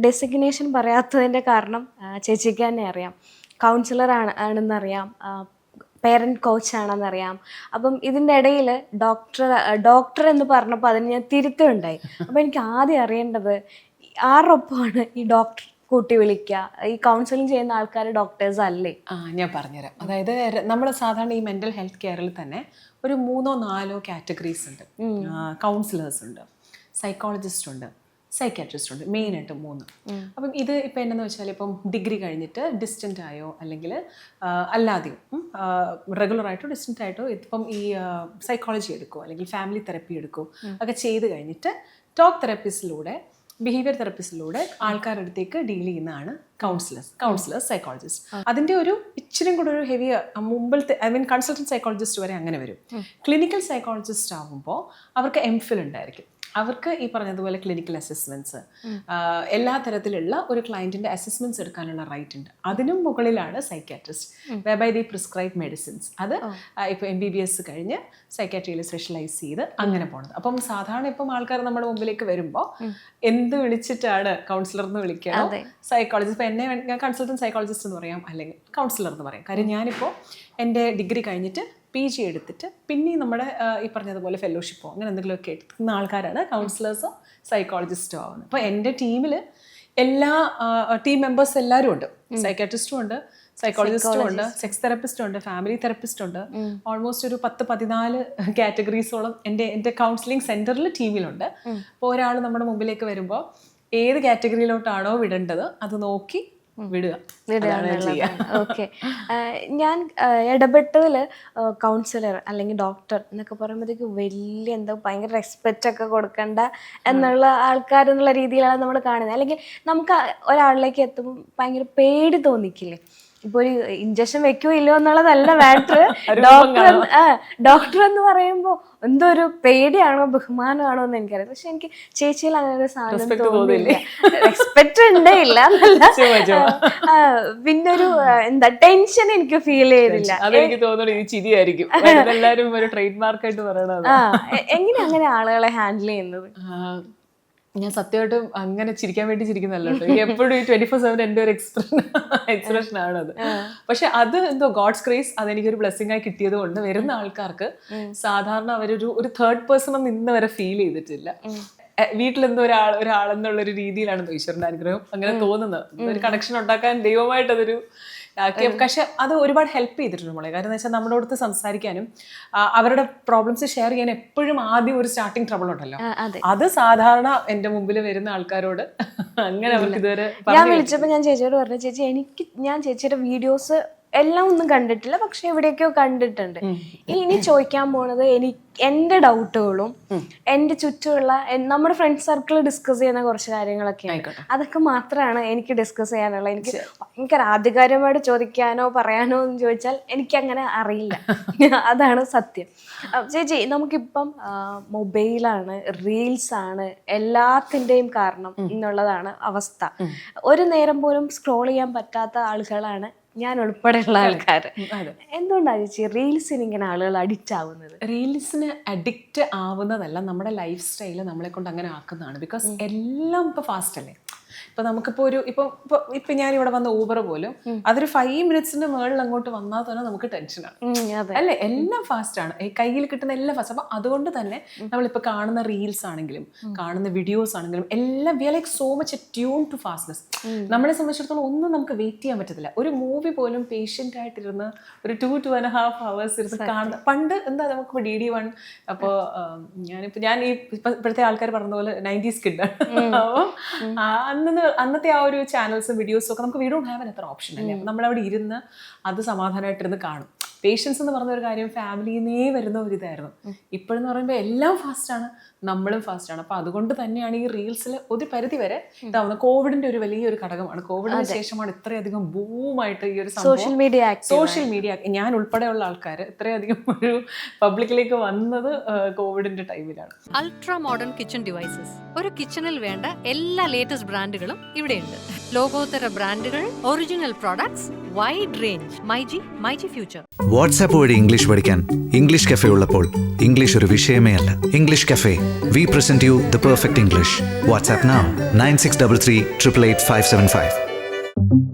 Designation പറയാത്തതിന്റെ കാരണം ചേച്ചിക്ക് തന്നെ അറിയാം. കൗൺസിലർ ആണ് ആണെന്നറിയാം. പേരന്റ് കോച്ചാണെന്നറിയാം അപ്പം ഇതിന്റെ ഇടയിൽ ഡോക്ടർ ഡോക്ടർ എന്ന് പറഞ്ഞപ്പോൾ അതിന് ഞാൻ തിരുത്തുണ്ടായി അപ്പം എനിക്ക് ആദ്യം അറിയേണ്ടത് ആറൊപ്പമാണ് ഈ ഡോക്ടർ കൂട്ടി വിളിക്കുക ഈ കൗൺസിലിംഗ് ചെയ്യുന്ന ആൾക്കാർ ഡോക്ടേഴ്സ് അല്ലേ? ആ ഞാൻ പറഞ്ഞുതരാം. അതായത് നമ്മൾ സാധാരണ ഈ മെന്റൽ ഹെൽത്ത് കെയറിൽ തന്നെ ഒരു മൂന്നോ നാലോ കാറ്റഗറീസ് ഉണ്ട്. കൗൺസിലേഴ്സ് ഉണ്ട് സൈക്കോളജിസ്റ്റ് ഉണ്ട് സൈക്കാട്രിസ്റ്റ് ഉണ്ട് മെയിനായിട്ട് മൂന്ന്. അപ്പം ഇത് ഇപ്പം എന്നു വെച്ചാൽ ഇപ്പം ഡിഗ്രി കഴിഞ്ഞിട്ട് ഡിസ്റ്റന്റ് ആയോ അല്ലെങ്കിൽ അല്ലാതെയോ റെഗുലർ ആയിട്ടോ ഡിസ്റ്റന്റ് ആയിട്ടോ ഇപ്പം ഈ സൈക്കോളജി എടുക്കുമോ അല്ലെങ്കിൽ ഫാമിലി തെറപ്പി എടുക്കുമോ ഒക്കെ ചെയ്ത് കഴിഞ്ഞിട്ട് ടോക്ക് തെറപ്പിസ്റ്റിലൂടെ ബിഹേവിയർ തെറപ്പിസ്റ്റിലൂടെ ആൾക്കാരുടെ അടുത്തേക്ക് ഡീൽ ചെയ്യുന്നതാണ് കൗൺസിലേഴ്സ് കൗൺസിലേഴ്സ് സൈക്കോളജിസ്റ്റ് അതിന്റെ ഒരു ഇച്ചിരി കൂടെ ഒരു ഹെവി മുമ്പിലത്തെ ഐ മീൻ കൺസൾട്ടന്റ് സൈക്കോളജിസ്റ്റ് വരെ അങ്ങനെ വരും. ക്ലിനിക്കൽ സൈക്കോളജിസ്റ്റ് ആകുമ്പോൾ അവർക്ക് എം ഫിൽ ഉണ്ടായിരിക്കും. അവർക്ക് ഈ പറഞ്ഞതുപോലെ ക്ലിനിക്കൽ അസസ്മെന്റ്സ് എല്ലാ തരത്തിലുള്ള ഒരു ക്ലയന്റിന്റെ അസസ്മെന്റ്സ് എടുക്കാനുള്ള റൈറ്റ് ഉണ്ട്. അതിനും മുകളിലാണ് സൈക്കാട്രിസ്റ്റ് വെബൈ ദി പ്രിസ്ക്രൈബ് മെഡിസിൻസ് അത് ഇപ്പൊ എം ബി ബി എസ് കഴിഞ്ഞ് സൈക്കാട്രിയിൽ സ്പെഷ്യലൈസ് ചെയ്ത് അങ്ങനെ പോണത്. അപ്പം സാധാരണ ഇപ്പം ആൾക്കാർ നമ്മുടെ മുമ്പിലേക്ക് വരുമ്പോൾ എന്ത് വിളിച്ചിട്ടാണ് കൗൺസിലർ എന്ന് വിളിക്കുക സൈക്കോളജിസ്റ്റ് ഇപ്പം എന്നെ വേ- ഞാൻ കൺസൾട്ടന്റ് സൈക്കോളജിസ്റ്റ് എന്ന് പറയാം അല്ലെങ്കിൽ കൗൺസിലർ എന്ന് പറയാം. കാര്യം ഞാനിപ്പോൾ എന്റെ ഡിഗ്രി കഴിഞ്ഞിട്ട് പി ജി എടുത്തിട്ട് പിന്നെ നമ്മുടെ ഈ പറഞ്ഞതുപോലെ ഫെലോഷിപ്പോ അങ്ങനെ എന്തെങ്കിലുമൊക്കെ എടുക്കുന്ന ആൾക്കാരാണ് കൗൺസിലേഴ്സോ സൈക്കോളജിസ്റ്റോ ആവുന്നത്. അപ്പോൾ എന്റെ ടീമിൽ എല്ലാ ടീം മെമ്പേഴ്സ് എല്ലാവരും ഉണ്ട്. സൈക്കാട്രിസ്റ്റും ഉണ്ട് സൈക്കോളജിസ്റ്റും ഉണ്ട് സെക്സ് തെറപ്പിസ്റ്റും ഉണ്ട് ഫാമിലി തെറപ്പിസ്റ്റ് ഉണ്ട്. ഓൾമോസ്റ്റ് ഒരു പത്ത് പതിനാല് കാറ്റഗറീസോളം എന്റെ എന്റെ കൗൺസിലിംഗ് സെന്ററിൽ ടീമിലുണ്ട് അപ്പോൾ ഒരാൾ നമ്മുടെ മുമ്പിലേക്ക് വരുമ്പോൾ ഏത് കാറ്റഗറിയിലോട്ടാണോ വിടേണ്ടത് അത് നോക്കി വിടുക. ഞാൻ ചെയ്യുക ഓക്കെ ഞാൻ ഇടപെട്ടതിൽ കൗൺസിലർ അല്ലെങ്കിൽ ഡോക്ടർ എന്നൊക്കെ പറയുമ്പോഴത്തേക്ക് വലിയ എന്താ ഭയങ്കര റെസ്പെക്റ്റ് ഒക്കെ കൊടുക്കണ്ട എന്നുള്ള ആൾക്കാർ എന്നുള്ള രീതിയിലാണ് നമ്മൾ കാണുന്നത്. അല്ലെങ്കിൽ നമുക്ക് ഒരാളിലേക്ക് എത്തുമ്പോൾ ഭയങ്കര പേടി തോന്നിക്കില്ലേ? ഇപ്പൊ ഒരു ഇഞ്ചക്ഷൻ വെക്കോ ഇല്ലോ എന്നുള്ളതല്ല മാറ്റർ ഡോക്ടർ ഡോക്ടർ എന്ന് പറയുമ്പോൾ എന്തോ ഒരു പേടിയാണോ ബഹുമാനമാണോ എന്ന് എനിക്കറിയാം പക്ഷെ എനിക്ക് ചേച്ചിയിൽ അങ്ങനെ ഒരു സാധനം തോന്നില്ല റെസ്പെക്ട് ഉണ്ട് ഇല്ല. പിന്നെ ഒരു എന്താ ടെൻഷൻ എനിക്ക് ഫീൽ ചെയ്തില്ല. എങ്ങനെ അങ്ങനെ ആളുകളെ ഹാൻഡിൽ ചെയ്യുന്നത്? ഞാൻ സത്യമായിട്ടും അങ്ങനെ ചിരിക്കാൻ വേണ്ടി ചിരിക്കുന്നല്ലോ കേട്ടോ. എപ്പോഴും ഈ ട്വന്റി ഫോർ സെവൻ എന്റെ ഒരു എക്സ്പ്രഷൻ എക്സ്പ്രഷൻ ആണത്. പക്ഷെ അത് എന്തോ ഗോഡ്സ് ക്രേസ് അതെനിക്കൊരു ബ്ലെസ്സിംഗ് ആയി കിട്ടിയത് കൊണ്ട് വരുന്ന ആൾക്കാർക്ക് സാധാരണ അവരൊരു ഒരു തേർഡ് പേഴ്സൺ നിന്ന് ഇന്ന് വരെ ഫീൽ ചെയ്തിട്ടില്ല വീട്ടിലെന്തോ ഒരാൾ ഒരാളെന്നുള്ള ഒരു രീതിയിലാണ് ഈശ്വരന്റെ അനുഗ്രഹം അങ്ങനെ തോന്നുന്നത്. ഒരു കണക്ഷൻ ഉണ്ടാക്കാൻ ദൈവമായിട്ട് അതൊരു പക്ഷെ അത് ഒരുപാട് ഹെൽപ്പ് ചെയ്തിട്ടുണ്ട് നമ്മളെ കാരണം എന്ന് വെച്ചാൽ നമ്മുടെ അടുത്ത് സംസാരിക്കാനും അവരുടെ പ്രോബ്ലംസ് ഷെയർ ചെയ്യാൻ എപ്പോഴും ആദ്യം ഒരു സ്റ്റാർട്ടിങ് ട്രബിൾ ഉണ്ടല്ലോ. അതെ. അത് സാധാരണ എന്റെ മുമ്പിൽ വരുന്ന ആൾക്കാരോട് അങ്ങനെ അവർക്ക് ഇതുവരെ ഞാൻ വിളിച്ചപ്പോൾ ഞാൻ ചേച്ചിയോട് പറഞ്ഞു ചേച്ചി എനിക്ക് ഞാൻ ചേച്ചിയുടെ വീഡിയോസ് എല്ലാം ഒന്നും കണ്ടിട്ടില്ല പക്ഷെ എവിടെയൊക്കെയോ കണ്ടിട്ടുണ്ട്. ഇനി ഇനി ചോദിക്കാൻ പോണത് എനിക്ക് എന്റെ ഡൗട്ടുകളും എന്റെ ചുറ്റുമുള്ള നമ്മുടെ ഫ്രണ്ട് സർക്കിൾ ഡിസ്കസ് ചെയ്യുന്ന കുറച്ച് കാര്യങ്ങളൊക്കെ. അതൊക്കെ മാത്രമാണ് എനിക്ക് ഡിസ്കസ് ചെയ്യാനുള്ളത്. എനിക്ക് ഭയങ്കര ആധികാരികമായിട്ട് ചോദിക്കാനോ പറയാനോ എന്ന് ചോദിച്ചാൽ എനിക്ക് അങ്ങനെ അറിയില്ല. അതാണ് സത്യം. ചേച്ചി നമുക്കിപ്പം മൊബൈലാണ് റീൽസ് ആണ് എല്ലാത്തിന്റെയും കാരണം എന്നുള്ളതാണ് അവസ്ഥ. ഒരു നേരം പോലും സ്ക്രോൾ ചെയ്യാൻ പറ്റാത്ത ആളുകളാണ് ഞാൻ ഉൾപ്പെടെയുള്ള ആൾക്കാർ എന്തുകൊണ്ടാണ് ചേച്ചി റീൽസിന് ഇങ്ങനെ ആളുകൾ അഡിക്റ്റ് ആവുന്നത്? റീൽസിന് അഡിക്റ്റ് ആവുന്നതല്ല നമ്മുടെ ലൈഫ് സ്റ്റൈൽ നമ്മളെ കൊണ്ട് അങ്ങനെ ആക്കുന്നതാണ്. ബിക്കോസ് എല്ലാം ഇപ്പൊ ഫാസ്റ്റ് അല്ലേ? ഇപ്പൊ നമുക്കിപ്പോ ഒരു ഇപ്പൊ ഇപ്പൊ ഇപ്പൊ ഞാൻ ഇവിടെ വന്ന ഊബർ പോലും അതൊരു ഫൈവ് മിനിറ്റ്സിന്റെ മുകളിൽ അങ്ങോട്ട് വന്നാൽ തന്നെ നമുക്ക് ടെൻഷനാണ് അല്ലെ? എല്ലാം ഫാസ്റ്റ് ആണ്. ഈ കയ്യിൽ കിട്ടുന്ന എല്ലാം ഫാസ്റ്റ് അപ്പൊ അതുകൊണ്ട് തന്നെ നമ്മളിപ്പോ കാണുന്ന റീൽസ് ആണെങ്കിലും കാണുന്ന വീഡിയോസ് ആണെങ്കിലും എല്ലാം we are like so much tune to fastness നമ്മളെ സംബന്ധിച്ചിടത്തോളം ഒന്നും നമുക്ക് വെയിറ്റ് ചെയ്യാൻ പറ്റത്തില്ല. ഒരു മൂവി പോലും പേഷ്യന്റ് ആയിട്ടിരുന്ന് ഒരു two two and half hours ഇരുന്ന് കാണുന്ന പണ്ട് എന്താ നമുക്ക് ഡി ഡി വൺ അപ്പോൾ ഞാനിപ്പോൾ ഞാൻ ഈ ഇപ്പൊ ഇപ്പോഴത്തെ ആൾക്കാർ പറഞ്ഞ പോലെ നയന്റീസ് കിഡാണ് അപ്പോൾ അന്ന് അന്നത്തെ ആ ഒരു ചാനൽസും വീഡിയോസും ഒക്കെ നമുക്ക് വി ഡോണ്ട് ഹാവ് എത്ര ഓപ്ഷൻ അല്ലേ? അപ്പം നമ്മളവിടെ ഇരുന്ന് അത് സമാധാനമായിട്ടിരുന്ന് കാണും. പേഷ്യൻസ് എന്ന് പറഞ്ഞ ഒരു കാര്യം ഫാമിലിന്നേ വരുന്ന ഒരു ഇതായിരുന്നു. ഇപ്പോഴെന്ന് പറയുമ്പോൾ എല്ലാം ഫാസ്റ്റാണ് നമ്മളും ഫാസ്റ്റാണ് അപ്പോൾ അതുകൊണ്ട് തന്നെയാണ് ഈ റീൽസിൽ ഒരു പരിധി വരെ ഇതാവുന്നത് കോവിഡിന്റെ ഒരു വലിയൊരു ഘടകമാണ്. കോവിഡിന് ശേഷമാണ് ഇത്രയധികം ബൂമായിട്ട് ഈ ഒരു സോഷ്യൽ മീഡിയ സോഷ്യൽ മീഡിയ ഞാൻ ഉൾപ്പെടെയുള്ള ആൾക്കാർ ഇത്രയധികം ഒരു പബ്ലിക്കിലേക്ക് വന്നത് കോവിഡിന്റെ ടൈമിലാണ് അൾട്രാ മോഡേൺ കിച്ചൺ ഡിവൈസസ് ഒരു കിച്ചണിൽ വേണ്ട എല്ലാ ലേറ്റസ്റ്റ് ബ്രാൻഡുകളും ഇവിടെയുണ്ട് ലോകോത്തര ബ്രാൻഡുകൾ original products wide range myG myG future WhatsApp വഴി ഇംഗ്ലീഷ് പഠിക്കാൻ ഇംഗ്ലീഷ് കഫേ ഉള്ളപ്പോൾ ഇംഗ്ലീഷ് ഒരു വിഷയമേ അല്ല English cafe we present you the perfect English. WhatsApp now 9633 888 575.